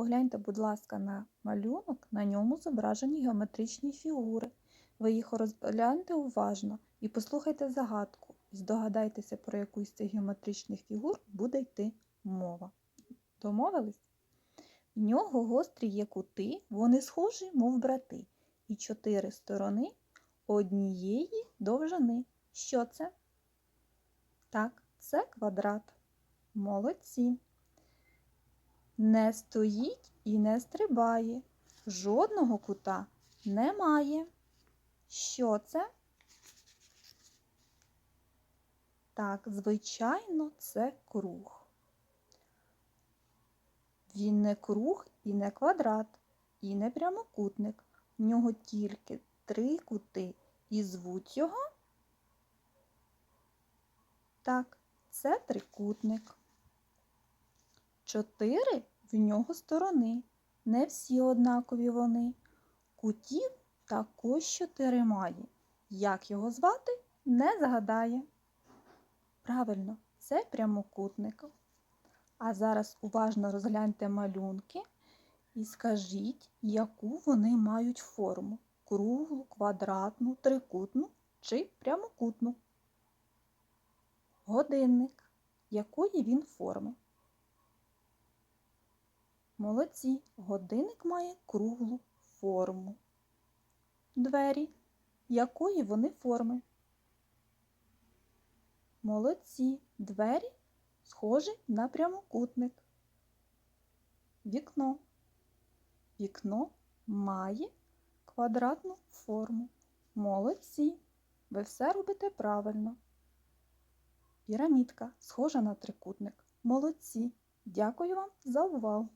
Погляньте, будь ласка, на малюнок, на ньому зображені геометричні фігури. Ви їх розгляньте уважно і послухайте загадку. Здогадайтеся, про яку з цих геометричних фігур буде йти мова. Домовились? В нього гострі є кути, вони схожі, мов брати, і чотири сторони однієї довжини. Що це? Так, це квадрат. Молодці. Не стоїть і не стрибає. Жодного кута немає. Що це? Так, звичайно, це круг. Він не круг і не квадрат, і не прямокутник. В нього тільки три кути і звуть його. Так, це трикутник. Чотири в нього сторони. Не всі однакові вони. Кутів також чотири має. Як його звати, не згадає. Правильно, це прямокутник. А зараз уважно розгляньте малюнки і скажіть, яку вони мають форму круглу, квадратну, трикутну чи прямокутну. Годинник. Якої він форми? Молодці. Годинник має круглу форму. Двері. Якої вони форми? Молодці. Двері схожі на прямокутник. Вікно. Вікно має квадратну форму. Молодці. Ви все робите правильно. Пірамідка схожа на трикутник. Молодці. Дякую вам за увагу.